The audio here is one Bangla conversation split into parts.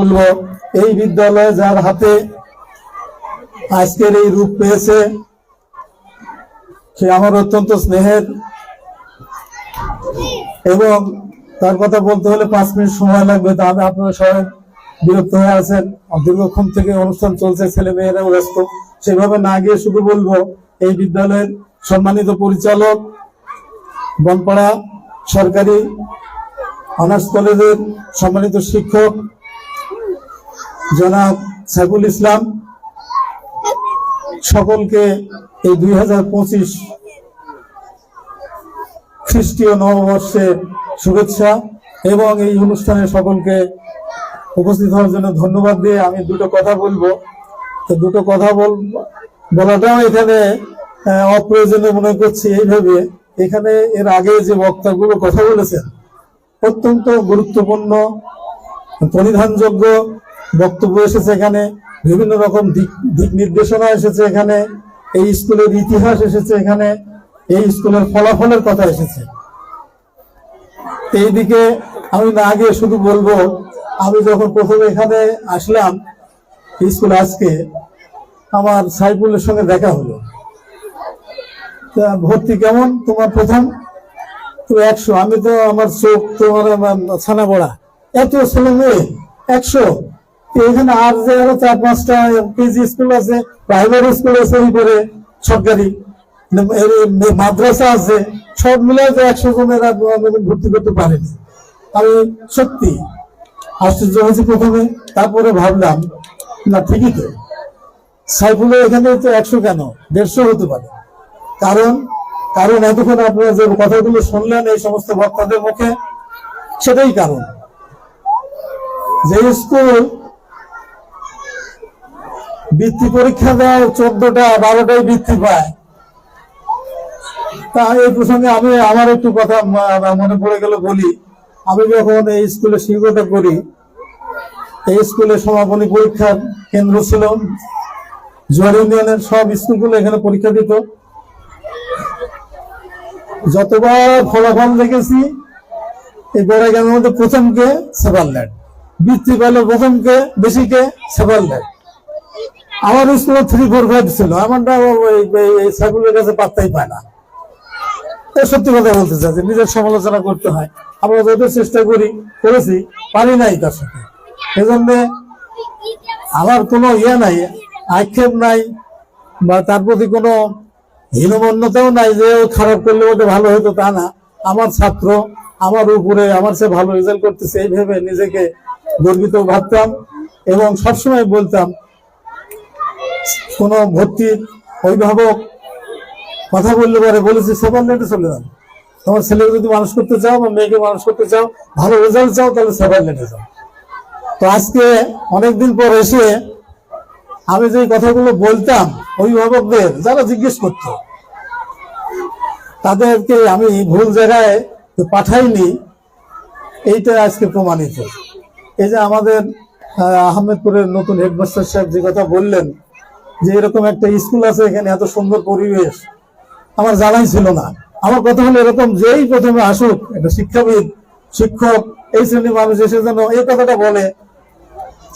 বলব, এই বিদ্যালয়ে যার হাতে আজকের এই রূপ পেয়েছে, সে আমার অত্যন্ত স্নেহের। এবং তার কথা বলতে হলে পাঁচ মিনিট সময় লাগবে, তা আমি আপনারা সবাই বিরক্ত হয়ে আছেন। দীর্ঘক্ষণ থেকে অনুষ্ঠান চলছে, ছেলে মেয়েরাও ব্যস্ত। সেভাবে না গিয়ে শুধু বলব, এই বিদ্যালয়ের সম্মানিত পরিচালক, বনপাড়া সরকারি অনার্স কলেজের সম্মানিত শিক্ষক জনাব সাইফুল ইসলাম, সকলকে এই দুই হাজার পঁচিশ খ্রিস্টীয় নববর্ষের শুভেচ্ছা এবং এই অনুষ্ঠানে সকলকে উপস্থিত হওয়ার জন্য ধন্যবাদ দিয়ে আমি দুটো কথা বলব। তো দুটো কথা বল, বলাটাও এখানে অপ্রয়োজনীয় মনে করছি এইভাবে। এখানে এর আগে যে বক্তাগুলো কথা বলেছেন, অত্যন্ত গুরুত্বপূর্ণ পরিধানযোগ্য বক্তব্য এসেছে এখানে, বিভিন্ন রকম দিক দিক নির্দেশনা এসেছে এখানে, এই স্কুলের ইতিহাস এসেছে এখানে, এই স্কুলের ফলাফলের কথা এসেছে। এইদিকে আমি না আগে শুধু বলব, আমি যখন প্রথমে এখানে আসলাম স্কুল আজকে আমার সাইফুলের সঙ্গে দেখা হলো। ভর্তি কেমন? তোমার প্রথম? তো একশো। আমি তো আমার চোখ তোমার ছানা বড়া। এত ছেলে মেয়ে? একশো? এখানে আর যে আরও চার পাঁচটা কেজি স্কুল আছে প্রাইভেট স্কুল আছে করে সরকারি। মাদ্রাসা আছে, সব মিলে যে একশো জনের ভর্তি করতে পারেনি। আমি সত্যি, আশ্চর্য হয়েছি প্রথমে, তারপরে ভাবলাম, না, ঠিকই তো। সাইফুলের এখানে তো একশো কেন? দেড়শো হতে পারে। কারণ কারণ এতক্ষণ আপনারা যে কথাগুলো শুনলেন, এই সমস্ত বক্তাদের মুখে, সেটাই কারণ। যে স্কুল বৃত্তি পরীক্ষা দেয়, চোদ্দটা, বারোটায় বৃত্তি পায়। তা এই প্রসঙ্গে আমি আমার একটু কথা মনে পড়ে গেল বলি। আমি যখন এই স্কুলে শিক্ষকতা করি, এই স্কুলে সমাপনী পরীক্ষার কেন্দ্র ছিল। জোয়ার ইউনিয়নের সব স্কুলগুলো এখানে পরীক্ষা দিত। যতবার ফলাফল দেখেছি এই বেড়াগ্রামের মধ্যে প্রথমকে সেভারল্যান্ড বৃত্তি পেল প্রথমকে, বেশিকে সেভারল্যান্ড আমার স্কুলে থ্রি ফোর ফাইভ ছিল। সাইকুলের কাছে পাত্তাই পায় না। সত্যি কথা বলতে চাই নিজের সমালোচনা করতে হয়। আমরা যত চেষ্টা করি, করেছি, পারি নাই তার সাথে। এজন্য আমার কোনো ইয়ে নাই, আক্ষেপ নাই, বা তার প্রতি কোনো হীনমন্যতাও নাই যে ও খারাপ করলে ওটা ভালো হতো তা না। আমার ছাত্র, আমার উপরে, আমার সে ভালো রেজাল্ট করতেছে এই ভেবে নিজেকে গর্বিত ভাবতাম এবং সবসময় বলতাম কোনো ভর্তি অভিভাবক কথা বললে পরে বলেছি সেভেন লেটে চলে যাও তোমার ছেলেকে যদি মানুষ করতে চাও বা মেয়েকে মানুষ করতে চাও, ভালো রেজাল্ট চাও, তাহলে সেভেন লেটে যাও। তো আজকে অনেকদিন পর এসে আমি যে কথাগুলো বলতাম, অভিভাবকদের, যারা জিজ্ঞেস করত, তাদেরকে আমি ভুল জায়গায় পাঠাইনি, এইটা আজকে প্রমাণিত। এই যে আমাদের আহমেদপুরের নতুন হেডমাস্টার সাহেব যে কথা বললেন যে এরকম একটা স্কুল আছে এখানে এত সুন্দর পরিবেশ, আমার জানাই ছিল না। আমার কথা হলো এরকম, যেই প্রথমে আসুক, একটা শিক্ষাবিদ, শিক্ষক, এই শ্রেণির মানুষ এসে যেন এই কথাটা বলে,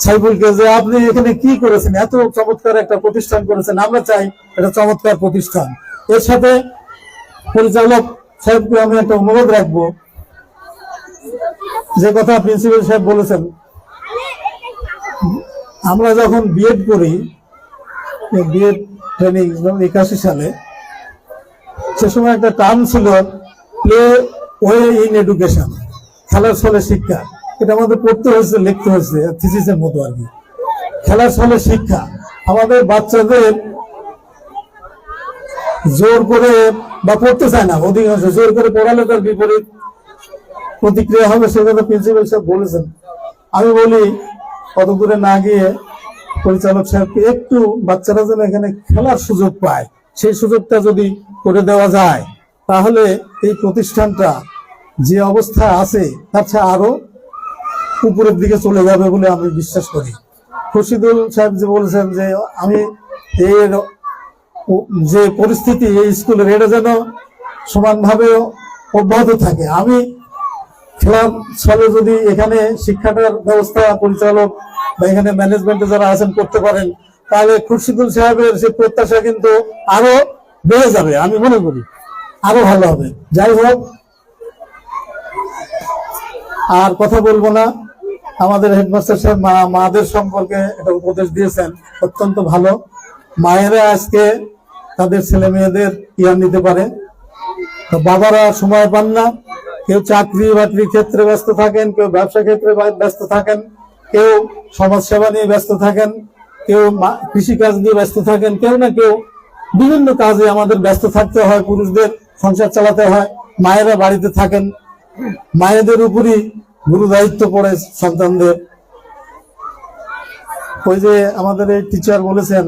সাইফুলকে যে আপনি এখানে কি করেছেন, এত চমৎকার একটা প্রতিষ্ঠান করেছেন, আমরা চাই এটা চমৎকার প্রতিষ্ঠান। এর সাথে পরিচালক সাহেবকে আমি একটা অনুরোধ রাখব। যে কথা প্রিন্সিপাল সাহেব বলেছেন, আমরা যখন বিএড করি ট্রেনিং একাশি সালে, সে সময় একটা টার্ম ছিল প্লে ওয়ে ইন এডুকেশন খেলার শিক্ষা। এটা আমাদের পড়তে হয়েছে, লিখতে হয়েছে থিসিসের মতো আর কি। খেলার শিক্ষা। আমাদের বাচ্চাদের জোর করে বা পড়তে চায় না, অধিকাংশ জোর করে পড়ালে তার বিপরীত প্রতিক্রিয়া হবে, সে কথা প্রিন্সিপাল সাহেব বলেছেন। আমি বলি কত দূরে না গিয়ে পরিচালক সাহেবকে একটু বাচ্চারা যেন এখানে খেলার সুযোগ পায়, সেই সুযোগটা যদি করে দেওয়া যায়, তাহলে এই প্রতিষ্ঠানটা যে অবস্থা আছে, তার চেয়ে আরও উপরের দিকে চলে যাবে বলে আমি বিশ্বাস করি। খুরশিদুল সাহেব যে বলেছেন যে, আমি এর যে পরিস্থিতি এই স্কুলের, এটা যেন সমানভাবে অব্যাহত থাকে। আমি খেলার ছলে যদি এখানে শিক্ষাটার ব্যবস্থা পরিচালক বা এখানে ম্যানেজমেন্টে যারা আছেন করতে পারেন, তাহলে খুরশিদুল সাহেবের সে প্রত্যাশা কিন্তু আরও বেড়ে যাবে, আমি মনে করি। আরও ভালো হবে। যাই হোক, আর কথা বলব না। আমাদের হেডমাস্টার সাহেব মা, মাদের সম্পর্কে একটা উপদেশ দিয়েছেন, অত্যন্ত ভালো। মায়েরা আজকে তাদের ছেলে মেয়েদের ইয়ার নিতে পারে। তো বাবারা সময় পান না, কেউ চাকরি বাকরির ক্ষেত্রে ব্যস্ত থাকেন, কেউ ব্যবসা ক্ষেত্রে ব্যস্ত থাকেন। কেউ সমাজ সেবা নিয়ে ব্যস্ত থাকেন, কেউ কৃষি কাজ নিয়ে ব্যস্ত থাকেন, কেউ না কেউ বিভিন্ন কাজে আমাদের ব্যস্ত থাকতে হয়, পুরুষদের সংসার চালাতে হয়, মায়েরা বাড়িতে থাকেন। মায়েদের উপরই গুরু দায়িত্ব পড়ে সন্তানদের। ওই যে আমাদের এই টিচার বলেছেন,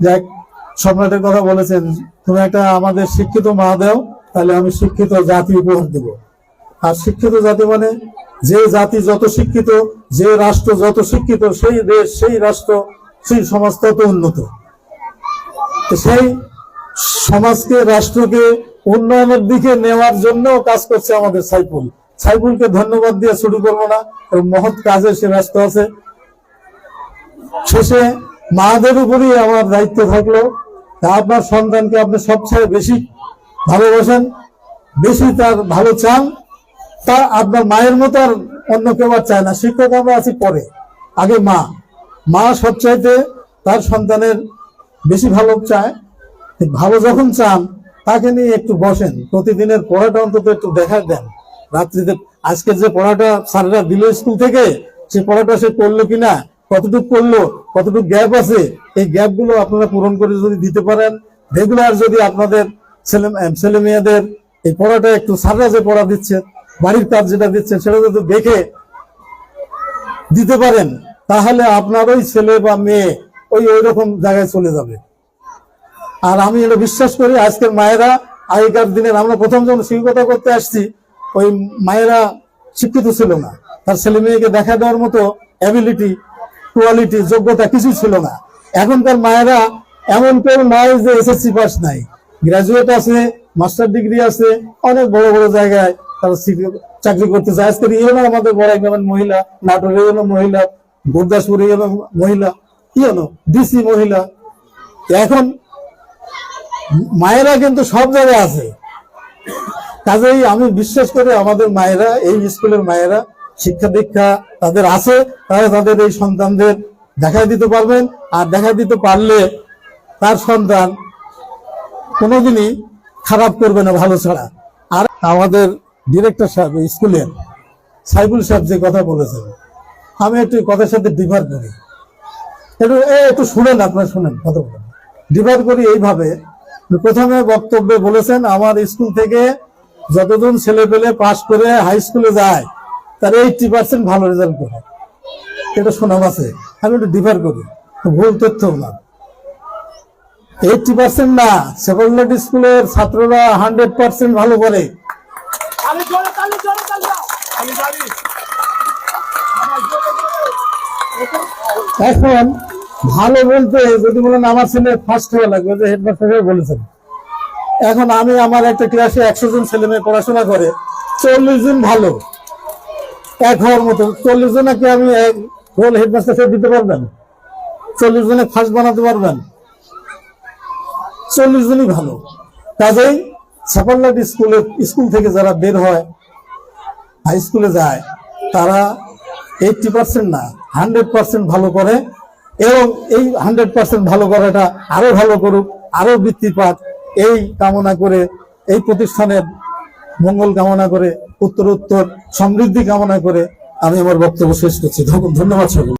যে সম্রাটের কথা বলেছেন, তুমি একটা আমাদের শিক্ষিত মা দেও তাহলে আমি শিক্ষিত জাতি উপহার দেব। আর শিক্ষিত জাতি মানে যে জাতি যত শিক্ষিত, যে রাষ্ট্র যত শিক্ষিত, সেই দেশ সেই রাষ্ট্র, সেই সমাজ তত উন্নত। সেই সমাজকে, রাষ্ট্রকে উন্নয়নের দিকে নেওয়ার জন্য কাজ করছে আমাদের সাইফুল। সাইফুলকে ধন্যবাদ দিয়ে শুরু করব না ওর মহৎ কাজে সে ব্যস্ত আছে। শেষে মাদের উপরই আমার দায়িত্ব থাকল। আপনার সন্তানকে আপনি সবচেয়ে বেশি ভালোবাসেন, বেশি তার ভালো চান। তা আপনার মায়ের মতো আর অন্য কেউ আর চায় না। শিক্ষক আমরা আছি পরে। আগে মা। মা সবচাইতে তার সন্তানের বেশি ভালো চায়। ভালো যখন চান, তাকে নিয়ে একটু বসেন। প্রতিদিনের পড়াটা অন্তত একটু দেখা দেন। রাত্রিতে আজকের যে পড়াটা স্যাররা দিল স্কুল থেকে, সে পড়াটা সে করল কিনা, কতটুকু করল, কতটুকু গ্যাপ আছে, এই গ্যাপগুলো আপনারা পূরণ করে যদি দিতে পারেন। রেগুলার যদি আপনাদের ছেলে ছেলে মেয়েদের এই পড়াটা একটু স্যাররা যে পড়া দিচ্ছে বাড়ির কাজ যেটা দিচ্ছে সেটা যদি দেখে দিতে পারেন, তাহলে আপনার ওই ছেলে বা মেয়ে ওই ওই রকম জায়গায় চলে যাবে। আর আমি এটা বিশ্বাস করি, আজকের মায়েরা আগেকার দিনের আমরা প্রথম যখন শিক্ষকতা করতে আসছি, ওই মায়েরা শিক্ষিত ছিল না। তার ছেলে মেয়েকে দেখা দেওয়ার মতো অ্যাবিলিটি কোয়ালিটি যোগ্যতা কিছু ছিল না। এখনকার মায়েরা এমন কেউ নাই যে এসএসসি পাস নাই। গ্রাজুয়েট আছে মাস্টার ডিগ্রি আছে, অনেক বড় বড় জায়গায় তারা চাকরি করতে চায়। আজকের ইয়ে হলো আমাদের বড় একজন মহিলা নাটোরে হলো মহিলা, গুরদাসপুরে হলো মহিলা হলো? ডিসি মহিলা। এখন মায়েরা কিন্তু সব জায়গায় আছে। কাজেই আমি বিশ্বাস করি আমাদের মায়েরা, এই স্কুলের মায়েরা, শিক্ষা দীক্ষা তাদের আছে, তারা তাদের এই সন্তানদের দেখা দিতে পারবেন। আর দেখা দিতে পারলে তার সন্তান কোনোদিনই খারাপ করবে না, ভালো ছাড়া। আর আমাদের ডিরেক্টর সাহেব, স্কুলের সাইবুল সাহেব যে কথা বলেছেন, আমি একটু কথার সাথে ডিফার করি। একটু একটু শুনেন আপনারা, শুনেন, কথা বলেন। ডিফার করি এইভাবে, প্রথমে বক্তব্যে বলেছেন, আমার স্কুল থেকে যতজন ছেলে পেলে পাশ করে হাই স্কুলে যায়, তার এইটটি পার্সেন্ট ভালো রেজাল্ট করে। এটা শোনাম আছে, আমি একটু ডিফার করি, ভুল তথ্য না এইটটি পার্সেন্ট না সেকেন্ডারি স্কুলের ছাত্ররা হান্ড্রেড পার্সেন্ট ভালো করে। এখন ভালো বলতে যদি বলেন আমার ছেলে ফার্স্ট হওয়া লাগবে যে হেডমাস্টার বলেছেন। এখন আমি আমার একটা ক্লাসে একশো জন ছেলে মেয়ে পড়াশোনা করে, চল্লিশ জন ভালো। এক হওয়ার মতো। চল্লিশ জনকে আমি রোল হেডমাস্টার সাহেব দিতে পারবেন? চল্লিশ জনে ফার্স্ট বানাতে পারবেন? চল্লিশ জনই ভালো। কাজেই সাফারলাট স্কুলে, স্কুল থেকে যারা বের হয় হাই স্কুলে যায়, তারা এইটটি পার্সেন্ট না হান্ড্রেড পার্সেন্ট ভালো করে এবং এই হান্ড্রেড পার্সেন্ট ভালো করাটা আরও ভালো করুক আরও বৃত্তিপাত পাক, এই কামনা করে, এই প্রতিষ্ঠানের মঙ্গল কামনা করে, উত্তরোত্তর উত্তর সমৃদ্ধি কামনা করে আমি আমার বক্তব্য শেষ করছি। ধন্যবাদ সকল